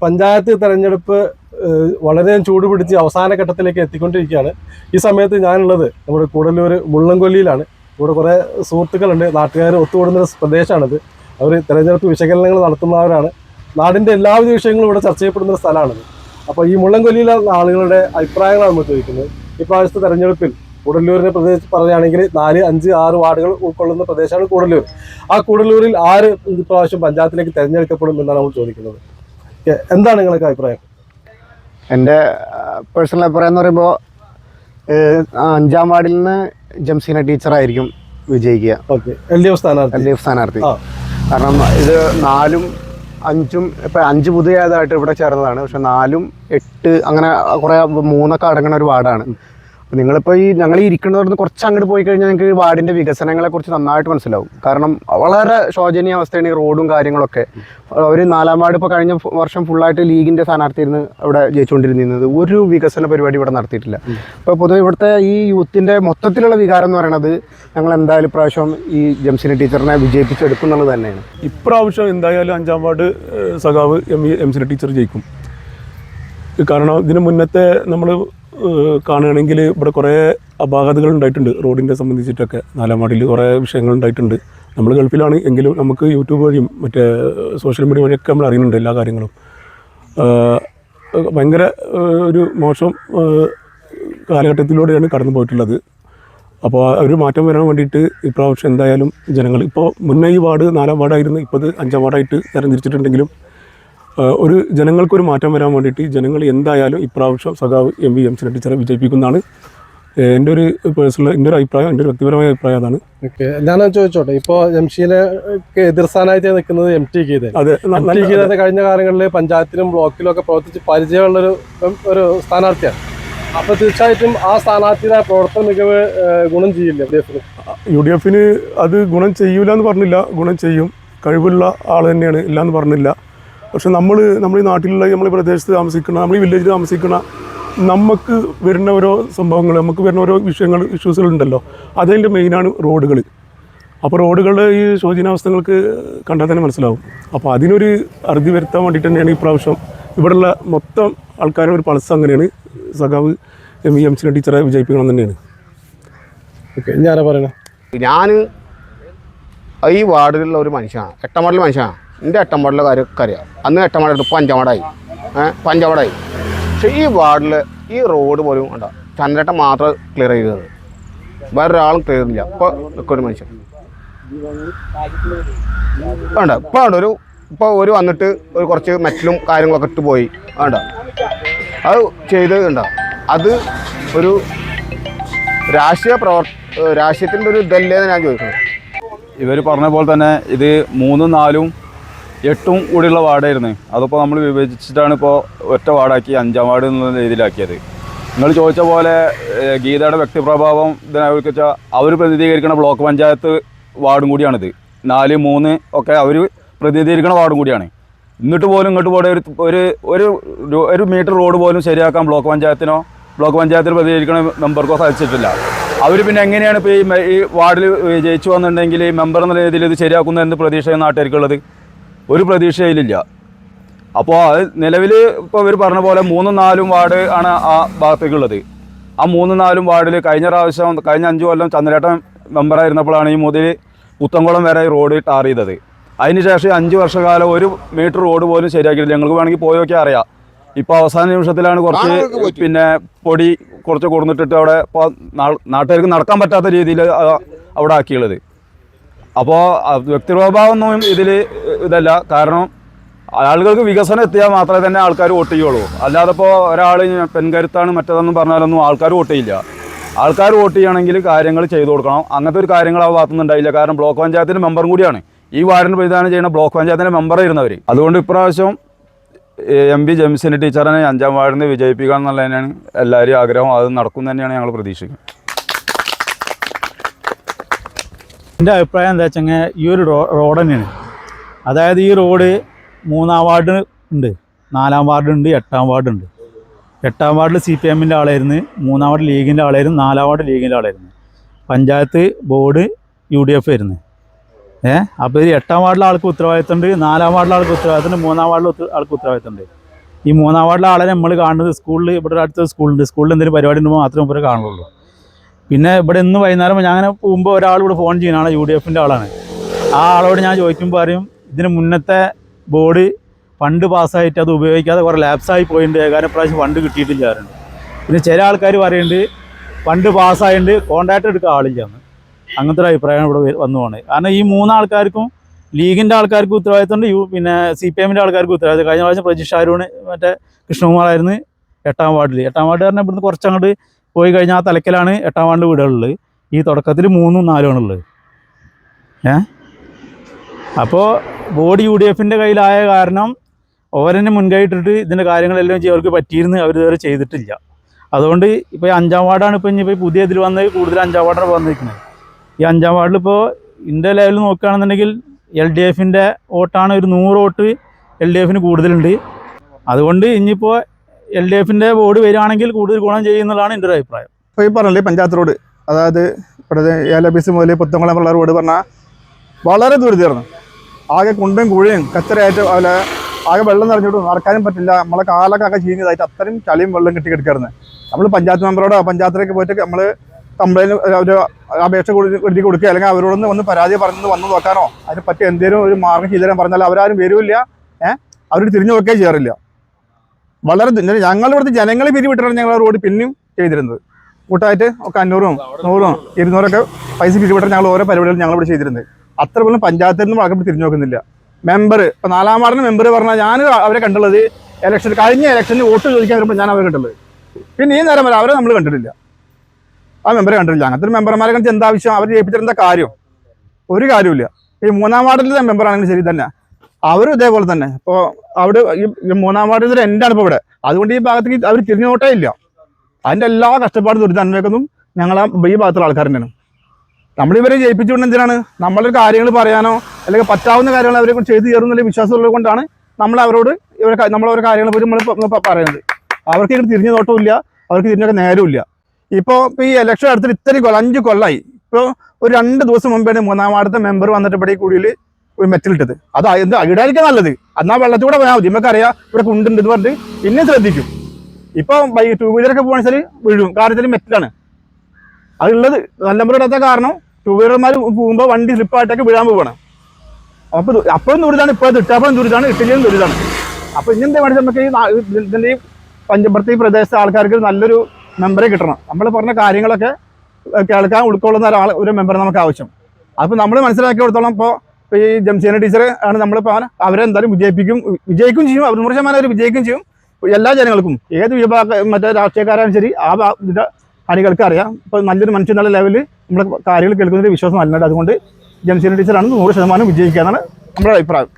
പഞ്ചായത്ത് തെരഞ്ഞെടുപ്പ് വളരെ ചൂട് പിടിച്ച് അവസാന ഘട്ടത്തിലേക്ക് എത്തിക്കൊണ്ടിരിക്കുകയാണ്. ഈ സമയത്ത് ഞാനുള്ളത് നമ്മുടെ കൂടല്ലൂർ മുള്ളംകൊല്ലിയിലാണ്. ഇവിടെ കുറേ സുഹൃത്തുക്കളുണ്ട് നാട്ടുകാർ ഒത്തുകൂടുന്ന ഒരു പ്രദേശമാണിത്. അവർ തെരഞ്ഞെടുപ്പ് വിശകലനങ്ങൾ നടത്തുന്നവരാണ്. നാടിന്റെ എല്ലാവിധ വിഷയങ്ങളും ഇവിടെ ചർച്ച ചെയ്യപ്പെടുന്ന ഒരു സ്ഥലമാണിത്. അപ്പോൾ ഈ മുള്ളംകൊല്ലിയിലെ ആളുകളുടെ അഭിപ്രായങ്ങളാണ് നമ്മൾ ചോദിക്കുന്നത്. ഇപ്രാവശ്യത്തെ തെരഞ്ഞെടുപ്പിൽ കൂടല്ലൂരിനെ പ്രത്യേകിച്ച് പറയുകയാണെങ്കിൽ നാല് അഞ്ച് ആറ് വാർഡുകൾ ഉൾക്കൊള്ളുന്ന പ്രദേശമാണ് കൂടല്ലൂർ. ആ കൂടല്ലൂരിൽ ആര് ഇപ്രാവശ്യം പഞ്ചായത്തിലേക്ക് തിരഞ്ഞെടുക്കപ്പെടും എന്നാണ് നമ്മൾ ചോദിക്കുന്നത്. എന്താണ് നിങ്ങളൊക്കെ അഭിപ്രായം? എന്റെ പേഴ്സണൽ അഭിപ്രായം എന്ന് പറയുമ്പോൾ അഞ്ചാം വാർഡിൽ നിന്ന് ജംസീന ടീച്ചറായിരിക്കും വിജയിക്കുക. ഓക്കെ. എൽ ഡി എഫ് സ്ഥാനാർത്ഥി. എൽ ഡി എഫ് സ്ഥാനാർത്ഥി. കാരണം ഇത് നാലും അഞ്ചും ഇപ്പം അഞ്ച് പുതിയതായിട്ട് ഇവിടെ ചേർന്നതാണ്. പക്ഷെ നാലും എട്ട് അങ്ങനെ കുറേ മൂന്നൊക്കെ അടങ്ങുന്ന ഒരു വാർഡാണ്. അപ്പം നിങ്ങളിപ്പോൾ ഈ ഞങ്ങൾ ഇരിക്കുന്നിടത്ത് കുറച്ച് അങ്ങോട്ട് പോയി കഴിഞ്ഞാൽ നിങ്ങൾക്ക് വാർഡിന്റെ വികസനങ്ങളെ കുറിച്ച് നന്നായിട്ട് മനസ്സിലാവും. കാരണം വളരെ ശോചനീയ അവസ്ഥയാണ് ഈ റോഡും കാര്യങ്ങളൊക്കെ. അവർ നാലാം വാർഡ് ഇപ്പോൾ കഴിഞ്ഞ വർഷം ഫുള്ളായിട്ട് ലീഗിന്റെ സ്ഥാനാർത്ഥിയിരുന്ന് അവിടെ ജയിച്ചുകൊണ്ടിരുന്നത് ഒരു വികസന പരിപാടി ഇവിടെ നടത്തിയിട്ടില്ല. അപ്പോൾ പൊതുവെ ഇവിടുത്തെ ഈ യൂത്തിന്റെ മൊത്തത്തിലുള്ള വികാരം എന്ന് പറയുന്നത് ഞങ്ങൾ എന്തായാലും പ്രാവശ്യം ഈ ജംസിനി ടീച്ചറിനെ വിജയിപ്പിച്ചെടുക്കും എന്നുള്ളത് തന്നെയാണ്. ഇപ്രാവശ്യം എന്തായാലും അഞ്ചാം വാർഡ് സഖാവ് എം എം സിനെ ടീച്ചർ ജയിക്കും. കാരണം ഇതിന് മുന്നത്തെ നമ്മൾ കാണുകയാണെങ്കിൽ ഇവിടെ കുറേ അപാകതകൾ ഉണ്ടായിട്ടുണ്ട് റോഡിന്റെ സംബന്ധിച്ചിട്ടൊക്കെ. നാലാമാടിയിൽ കുറേ വിഷയങ്ങൾ ഉണ്ടായിട്ടുണ്ട്. നമ്മൾ ഗൾഫിലാണ് എങ്കിലും നമുക്ക് യൂട്യൂബ് വഴിയും മറ്റേ സോഷ്യൽ മീഡിയ വഴിയൊക്കെ നമ്മൾ അറിയുന്നുണ്ട് എല്ലാ കാര്യങ്ങളും. ഭയങ്കര ഒരു മോശം കാലഘട്ടത്തിലൂടെയാണ് കടന്നു പോയിട്ടുള്ളത്. അപ്പോൾ ഒരു മാറ്റം വരാൻ വേണ്ടിയിട്ട് ഇപ്രാവശ്യം എന്തായാലും ജനങ്ങൾ ഇപ്പോൾ മുന്നേ ഈ വാർഡ് നാലാം വാർഡായിരുന്നു ഇപ്പോൾ അത് അഞ്ചാം വാർഡായിട്ട് തരംതിരിച്ചിട്ടുണ്ടെങ്കിലും ഒരു ജനങ്ങൾക്കൊരു മാറ്റം വരാൻ വേണ്ടിയിട്ട് ജനങ്ങൾ എന്തായാലും ഇപ്രാവശ്യം സഖാവ് എം വി എം സി ടീച്ചറെ വിജയിപ്പിക്കുന്നതാണ് എന്റെ ഒരു പേഴ്സണൽ എന്റെ ഒരു അഭിപ്രായം എന്റെ ഒരു വ്യക്തിപരമായ അഭിപ്രായം അതാണ്. ഞാൻ ചോദിച്ചോട്ടെ ഇപ്പോൾ എം സിയിലെ എതിർ സ്ഥാനാർത്ഥി നിൽക്കുന്നത് എം ടി ഗീത അതെ ടി ഗീത കഴിഞ്ഞ കാലങ്ങളിൽ പഞ്ചായത്തിലും ബ്ലോക്കിലും ഒക്കെ പ്രവർത്തിച്ച് പരിചയമുള്ളൊരു ഒരു സ്ഥാനാർത്ഥിയാണ്. അപ്പോൾ തീർച്ചയായിട്ടും ആ സ്ഥാനാർത്ഥിയുടെ പ്രവർത്തന മികവ് ഗുണം ചെയ്യില്ല യു ഡി എഫിന്? അത് ഗുണം ചെയ്യൂല എന്ന് പറഞ്ഞില്ല ഗുണം ചെയ്യും. കഴിവുള്ള ആൾ തന്നെയാണ് ഇല്ല എന്ന് പറഞ്ഞില്ല. പക്ഷെ നമ്മൾ നമ്മൾ ഈ നാട്ടിലുള്ള നമ്മൾ ഈ പ്രദേശത്ത് താമസിക്കുന്ന നമ്മൾ ഈ വില്ലേജിൽ താമസിക്കുന്ന നമുക്ക് വരുന്ന ഓരോ സംഭവങ്ങൾ നമുക്ക് വരുന്ന ഓരോ വിഷയങ്ങൾ ഇഷ്യൂസുകൾ ഉണ്ടല്ലോ. അതിന്റെ മെയിനാണ് റോഡുകൾ അപ്പോൾ റോഡുകളുടെ ഈ ശോചനാവസ്ഥകൾക്ക് കണ്ടാൽ തന്നെ മനസ്സിലാവും. അപ്പോൾ അതിനൊരു അറുതി വരുത്താൻ വേണ്ടിയിട്ട് തന്നെയാണ് ഈ പ്രാവശ്യം ഇവിടെയുള്ള മൊത്തം ആൾക്കാരുടെ ഒരു പൾസ് അങ്ങനെയാണ്. സഖാവ് എം ഇ എം സി ടീച്ചറെ വിജയിപ്പിക്കണം തന്നെയാണ്. ഓക്കെ ഞാനാ പറയണേ? പറയുന്നത് ഞാൻ ഈ വാർഡിലുള്ള ഒരു മനുഷ്യനാണ്. എട്ടാം വാർഡിലെ മനുഷ്യനാണ്. എന്റെ എട്ടാം വാർഡിലെ കാര്യമൊക്കെ അറിയാം. അന്ന് എട്ടാം വാർഡ് ഇപ്പോൾ അഞ്ചാം വാർഡായി ഏഹ് പക്ഷേ ഈ വാർഡിൽ ഈ റോഡ് പോലും വേണ്ട ചന്ദ്രേട്ടൻ മാത്രം ക്ലിയർ ചെയ്തത്. വേറൊരാളും ക്ലിയർ ഇല്ല ഇപ്പോൾ നിൽക്കൊരു മനുഷ്യൻ. വേണ്ട ഇപ്പോൾ വേണ്ട ഒരു ഇപ്പോൾ ഒരു വന്നിട്ട് ഒരു കുറച്ച് മെറ്റലും കാര്യങ്ങളൊക്കെ ഇട്ട് പോയി. വേണ്ട അത് ചെയ്ത് ഉണ്ടോ അത് ഒരു രാഷ്ട്രീയ പ്രവർ രാഷ്ട്രീയത്തിന്റെ ഒരു ഇതല്ലേ ഞാൻ ചോദിക്കുന്നത് ഇവർ പറഞ്ഞ പോലെ തന്നെ ഇത് മൂന്നും നാലും എട്ടും കൂടിയുള്ള വാർഡായിരുന്നു. അതിപ്പോൾ നമ്മൾ വിഭജിച്ചിട്ടാണ് ഇപ്പോൾ ഒറ്റ വാർഡാക്കി അഞ്ചാം വാർഡ് എന്നുള്ള രീതിയിലാക്കിയത്. നിങ്ങൾ ചോദിച്ച പോലെ ഗീതയുടെ വ്യക്തിപ്രഭാവം ഇതിനവർക്ക് വെച്ചാൽ അവർ പ്രതിനിധീകരിക്കുന്ന ബ്ലോക്ക് പഞ്ചായത്ത് വാർഡും കൂടിയാണിത്. നാല് മൂന്ന് ഒക്കെ അവർ പ്രതിനിധീകരിക്കുന്ന വാർഡും കൂടിയാണ്. എന്നിട്ട് പോലും ഇങ്ങോട്ട് പോലെ ഒരു ഒരു ഒരു മീറ്റർ റോഡ് പോലും ശരിയാക്കാൻ ബ്ലോക്ക് പഞ്ചായത്തിനോ ബ്ലോക്ക് പഞ്ചായത്തിൽ പ്രതികരിക്കുന്ന മെമ്പർക്കോ സാധിച്ചിട്ടില്ല. അവർ പിന്നെ എങ്ങനെയാണ് ഇപ്പോൾ ഈ ഈ വാർഡിൽ ജയിച്ചു വന്നിട്ടുണ്ടെങ്കിൽ ഈ മെമ്പർ എന്ന രീതിയിൽ ഇത് ശരിയാക്കുന്ന എന്ത് പ്രതീക്ഷ നാട്ടുകാർക്കുള്ളത്. ഒരു പ്രതീക്ഷയിലില്ല. അപ്പോൾ അത് നിലവിൽ ഇപ്പോൾ ഇവർ പറഞ്ഞ പോലെ മൂന്നും നാലും വാർഡ് ആണ് ആ ഭാഗത്തേക്കുള്ളത്. ആ മൂന്നും നാലും വാർഡിൽ കഴിഞ്ഞ പ്രാവശ്യം കഴിഞ്ഞ അഞ്ച് കൊല്ലം ചന്ദ്രേട്ടൻ മെമ്പറായിരുന്നപ്പോഴാണ് ഈ മുതൽ പുത്തംകുളം വരെ റോഡ് ടാർ ചെയ്തത്. അതിനുശേഷം ശേഷം അഞ്ച് വർഷക്കാലം ഒരു മീറ്റർ റോഡ് പോലും ശരിയാക്കിയില്ല ഞങ്ങൾക്ക് വേണമെങ്കിൽ പോയൊക്കെ അറിയാം. ഇപ്പോൾ അവസാന നിമിഷത്തിലാണ് കുറച്ച് പിന്നെ പൊടി കുറച്ച് കൊടുന്നിട്ടിട്ട് അവിടെ ഇപ്പോൾ നാട്ടുകാർക്ക് നടക്കാൻ പറ്റാത്ത രീതിയിൽ അവിടെ ആക്കിയുള്ളത്. അപ്പോൾ വ്യക്തിപ്രഭാവമൊന്നും ഇതിൽ ഇതല്ല. കാരണം ആളുകൾക്ക് വികസനം എത്തിയാൽ മാത്രമേ തന്നെ ആൾക്കാർ വോട്ട് ചെയ്യുള്ളൂ. അല്ലാതെ ഇപ്പോൾ ഒരാൾ പെൺകരുത്താണ് മറ്റേതെന്നും പറഞ്ഞാലൊന്നും ആൾക്കാർ വോട്ട് ചെയ്യില്ല. ആൾക്കാർ വോട്ട് ചെയ്യണമെങ്കിൽ കാര്യങ്ങൾ ചെയ്തു കൊടുക്കണം. അങ്ങനത്തെ ഒരു കാര്യങ്ങൾ ആ ഭാഗത്തുനിന്ന് ഉണ്ടായില്ല കാരണം ബ്ലോക്ക് പഞ്ചായത്തിന്റെ മെമ്പറും കൂടിയാണ്. ഈ വാർഡിന് പ്രതിദാനം ചെയ്യുന്ന ബ്ലോക്ക് പഞ്ചായത്തിന്റെ മെമ്പറായിരുന്നവർ അതുകൊണ്ട് ഇപ്രാവശ്യം എം പി ജെംസിന്റെ ടീച്ചറിനെ അഞ്ചാം വാർഡിൽ നിന്ന് വിജയിപ്പിക്കുക എന്നുള്ളതിനാണ് എല്ലാവരും ആഗ്രഹം. അത് നടക്കും തന്നെയാണ് ഞങ്ങൾ പ്രതീക്ഷിക്കുന്നത്. എന്റെ അഭിപ്രായം എന്താ വെച്ചെങ്കിൽ ഈ ഒരു റോഡ് തന്നെയാണ്. അതായത് ഈ റോഡ് മൂന്നാം വാർഡ് ഉണ്ട് നാലാം വാർഡ് ഉണ്ട് എട്ടാം വാർഡ് ഉണ്ട്. എട്ടാം വാർഡിൽ സി പി എമ്മിന്റെ ആളായിരുന്നു മൂന്നാം വാർഡ് ലീഗിന്റെ ആളായിരുന്നു നാലാം വാർഡ് ലീഗിന്റെ ആളായിരുന്നു. Panchayat board U D F ആയിരുന്നു. ഏ? അപ്പോൾ ഇത് എട്ടാം വാർഡിലെ ആൾക്ക് ഉത്തരവാദിത്തമുണ്ട് നാലാം വാർഡിലെ ആൾക്ക് ഉത്തരവാദിത്തമുണ്ട് മൂന്നാം വാർഡിലെ ആൾക്ക് ഉത്തരവാദിത്തമുണ്ട് ഈ മൂന്നാം വാർഡിലെ ആളെ നമ്മൾ കാണുന്നത് സ്കൂളിൽ ഇവിടെ അടുത്ത സ്കൂളുണ്ട്. സ്കൂളിൽ എന്തെങ്കിലും പരിപാടി ഉണ്ടെങ്കിൽ മാത്രമേ ഇവരെ കാണുള്ളൂ. പിന്നെ ഇവിടെ ഇന്ന് വൈകുന്നേരം ഞാൻ അങ്ങനെ പോകുമ്പോൾ ഒരാൾ ഇവിടെ ഫോൺ ചെയ്യുന്നതാണ് യു ഡി എഫിന്റെ ആളാണ്. ആ ആളോട് ഞാൻ ചോദിക്കുമ്പോൾ പറയും ഇതിന് മുന്നത്തെ ബോർഡ് ഫണ്ട് പാസ്സായിട്ട് അത് ഉപയോഗിക്കാതെ കുറേ ലാപ്സായി പോയിട്ടുണ്ട് ഏകാനും പ്രാവശ്യം ഫണ്ട് കിട്ടിയിട്ടില്ല ആരാണ് പിന്നെ ചില ആൾക്കാർ പറയുന്നുണ്ട് ഫണ്ട് പാസ്സായതുകൊണ്ട് കോൺട്രാക്ട് എടുക്കാൻ ആളില്ല എന്ന്. അങ്ങനത്തെ ഒരു അഭിപ്രായമാണ് ഇവിടെ വന്നുപോണ് കാരണം ഈ മൂന്നാൾക്കാർക്കും ലീഗിന്റെ ആൾക്കാർക്ക് ഉത്തരവാദിത്തമുണ്ട്. യു പിന്നെ സി പി എമ്മിന്റെ ആൾക്കാർക്ക് ഉത്തരവാദിത്തം. കഴിഞ്ഞ പ്രാവശ്യം പ്രജിഷ് ആരോണ് മറ്റേ കൃഷ്ണകുമാറായിരുന്നു എട്ടാം വാർഡിൽ എട്ടാം വാർഡ് പറഞ്ഞാൽ ഇവിടുന്ന് കുറച്ചങ്ങോട്ട് പോയി കഴിഞ്ഞാൽ ആ തലക്കലാണ് എട്ടാം വാണ്ട് വീടുകളുള്ളത്. ഈ തുടക്കത്തിൽ മൂന്നും നാലുമാണ് ഉള്ളത് ഏ? അപ്പോൾ ബോർഡ് യു ഡി എഫിന്റെ കയ്യിലായ കാരണം ഓരന്നെ മുൻകൈയിട്ടിട്ട് ഇതിന്റെ കാര്യങ്ങളെല്ലാം ചെയ്യും അവർക്ക് പറ്റിയിരുന്ന് അവർ ഇതുവരെ ചെയ്തിട്ടില്ല. അതുകൊണ്ട് ഇപ്പോൾ ഈ അഞ്ചാം വാർഡാണ് ഇപ്പോൾ ഇനി ഇപ്പോൾ പുതിയ ഇതിൽ വന്ന് കൂടുതൽ അഞ്ചാം വാർഡാണ് വന്നിരിക്കുന്നത്. ഈ അഞ്ചാം വാർഡിൽ ഇപ്പോൾ ഇന്ത്യ ലെവലിൽ നോക്കുകയാണെന്നുണ്ടെങ്കിൽ എൽ ഡി എഫിന്റെ വോട്ടാണ് ഒരു നൂറ് വോട്ട് എൽ ഡി എഫിന് കൂടുതലുണ്ട്. അതുകൊണ്ട് ഇനിയിപ്പോൾ എൽ ഡി എഫിന്റെ ബോർഡ് വരികയാണെങ്കിൽ കൂടുതൽ ഗുണം ചെയ്യുന്നതാണ് എന്റെ ഒരു അഭിപ്രായം. ഇപ്പോൾ ഈ പറഞ്ഞില്ലേ പഞ്ചായത്ത് റോഡ്. അതായത് ഇവിടെ ഏലബീസ് മുതൽ പുത്തംകുളം ഉള്ള റോഡ് പറഞ്ഞാൽ വളരെ ദുരിതമായിരുന്നു. ആകെ കുണ്ടും കുഴിയും കച്ചറയായിട്ട് അല്ല ആകെ വെള്ളം നിറഞ്ഞിട്ട് നടക്കാനും പറ്റില്ല. നമ്മളെ കാലൊക്കെ ആകെ ചീഞ്ഞതായിട്ട് അത്രയും ചളിയും വെള്ളം കിട്ടി കിടക്കായിരുന്നു. നമ്മൾ പഞ്ചായത്ത് മെമ്പറോടോ പഞ്ചായത്തിലേക്ക് പോയിട്ട് നമ്മൾ കംപ്ലൈന്റ് ഒരു അപേക്ഷ എഴുതി കൊടുക്കുക. അല്ലെങ്കിൽ അവരോടൊന്ന് വന്ന് പരാതി പറഞ്ഞ് വന്ന് നോക്കാനോ അതിനെ പറ്റി എന്തെങ്കിലും ഒരു മാർഗം ചെയ്തു തരാൻ പറഞ്ഞാൽ അവരാരും വരില്ല. ഏഹ് അവർ തിരിഞ്ഞു നോക്കുകയും ചെയ്യാറില്ല. വളരെ ഞങ്ങളിവിടുത്തെ ജനങ്ങളെ പിരിവിട്ടാണ് ഞങ്ങൾ റോഡ് പിന്നെയും ചെയ്തിരുന്നത്. കൂട്ടായിട്ട് ഒക്കെ അഞ്ഞൂറും നൂറും ഇരുന്നൂറൊക്കെ പൈസ പിരിവിട്ടാണ് ഞങ്ങൾ ഓരോ പരിപാടികളും ഞങ്ങൾ ഇവിടെ ചെയ്തിരുന്നത്. അത്ര പോലും പഞ്ചായത്തിൽ നിന്ന് വളരെ തിരിഞ്ഞു നോക്കുന്നില്ല. മെമ്പർ ഇപ്പൊ നാലാം വാർഡിന് മെമ്പർ പറഞ്ഞാൽ ഞാൻ അവരെ കണ്ടുള്ളത് ഇലക്ഷൻ കഴിഞ്ഞ ഇലക്ഷനിൽ വോട്ട് ചോദിക്കാൻ വരുമ്പോൾ ഞാൻ അവരെ കണ്ടുള്ളത്. പിന്നെ ഈ നേരം വരെ അവരെ നമ്മൾ കണ്ടിട്ടില്ല. ആ മെമ്പറെ കണ്ടിട്ടില്ല. അങ്ങനത്തെ മെമ്പർമാരെ കണ്ടിട്ട് എന്താവശ്യം അവർ ജയിപ്പിച്ചിരുന്ന കാര്യം? ഒരു കാര്യമില്ല ഈ മൂന്നാം വാർഡിലെ മെമ്പർ ആണെങ്കിലും ശരി തന്നെ. അവരും ഇതേപോലെ തന്നെ. ഇപ്പോൾ അവിടെ മൂന്നാം വാർഡിൽ എന്റെയാണ് ഇപ്പോൾ ഇവിടെ. അതുകൊണ്ട് ഈ ഭാഗത്തേക്ക് അവർ തിരിഞ്ഞു നോട്ടേ ഇല്ല. അതിന്റെ എല്ലാ കഷ്ടപ്പാടും ദുരിതം അനുഭവിക്കുന്നതും ഞങ്ങൾ ഈ ഭാഗത്തുള്ള ആൾക്കാർ തന്നെയാണ് നമ്മളിവരെ ജയിപ്പിച്ചുകൊണ്ട് എന്തിനാണ്? നമ്മളൊരു കാര്യങ്ങൾ പറയാനോ അല്ലെങ്കിൽ പറ്റാവുന്ന കാര്യങ്ങൾ അവരെ കൊണ്ട് ചെയ്തു തീർന്നുള്ള വിശ്വാസമുള്ളത് കൊണ്ടാണ് നമ്മൾ അവരോട് ഇവരെ നമ്മളവരെ കാര്യങ്ങൾ പറ്റി നമ്മൾ പറയുന്നത്. അവർക്ക് ഇങ്ങനെ തിരിഞ്ഞു നോട്ടമില്ല അവർക്ക് തിരിഞ്ഞൊക്കെ നേരമില്ല ഇപ്പോൾ ഇപ്പോൾ ഈ ഇലക്ഷൻ അടുത്തിട്ട് ഇത്രയും കൊല്ലം അഞ്ച് കൊല്ലമായി ഇപ്പോൾ ഒരു രണ്ട് ദിവസം മുമ്പാണ് മൂന്നാം വാർഡത്തെ മെമ്പർ വന്നിട്ട് ഇവിടെ ഈ കുഴിയിൽ ഒരു മെറ്റലിട്ടത് അത് എന്ത് ഇടായിരിക്കും നല്ലത്. എന്നാൽ വെള്ളത്തൂടെ പോയാൽ മതി. നമുക്കറിയാം ഇവിടെ കുണ്ടുണ്ട് എന്ന് പറഞ്ഞിട്ട് പിന്നെ ശ്രദ്ധിക്കും. ഇപ്പൊ ടൂ വീലറൊക്കെ പോകണ വെച്ചാൽ വീഴും. കാര്യത്തിൽ മെറ്റലാണ് അതുള്ളത് നല്ല നമ്പർ ഇടാത്ത കാരണം ടൂ വീലർമാർ പോകുമ്പോൾ വണ്ടി സ്ലിപ്പായിട്ടൊക്കെ വീഴാൻ പോവാണ്. അപ്പൊ അപ്പോഴും ദുരിതാണ്. ഇപ്പോഴും ഇട്ടപ്പോഴും ദുരിതാണ്. ഇട്ടില്ലേലും ദുരിതാണ്. അപ്പൊ ഇങ്ങനത്തെ വേണ്ടി നമുക്ക് ഈ ഇതിന്റെ ഈ പഞ്ചപ്രത്തി പ്രദേശത്തെ ആൾക്കാർക്ക് നല്ലൊരു മെമ്പറെ കിട്ടണം. നമ്മൾ പറഞ്ഞ കാര്യങ്ങളൊക്കെ കേൾക്കാൻ ഉൾക്കൊള്ളുന്ന ഒരാൾ ഒരു മെമ്പർ നമുക്ക് ആവശ്യം. അപ്പൊ നമ്മൾ മനസ്സിലാക്കി കൊടുത്തോളം ഇപ്പോൾ ഈ ജംസീന ടീച്ചർ ആണ് നമ്മളിപ്പോൾ അവരെ അവരെന്തായാലും വിജയിപ്പിക്കും വിജയിക്കും ചെയ്യും. അവർ നൂറ് ശതമാനം അവർ വിജയിക്കും ചെയ്യും. എല്ലാ ജനങ്ങൾക്കും ഏത് വിഭാഗ മറ്റേ രാഷ്ട്രീയക്കാരാണ് ശരി ആ ഇതിന്റെ അറിയാം. ഇപ്പോൾ നല്ലൊരു മനുഷ്യൻ എന്നുള്ള ലെവലിൽ നമ്മൾ കാര്യങ്ങൾ കേൾക്കുന്നതിൽ വിശ്വാസം നല്ലതാണ് അതുകൊണ്ട് ജംസീന ടീച്ചറാണ് നൂറ് ശതമാനം വിജയിക്കുക എന്നാണ് നമ്മുടെ അഭിപ്രായം.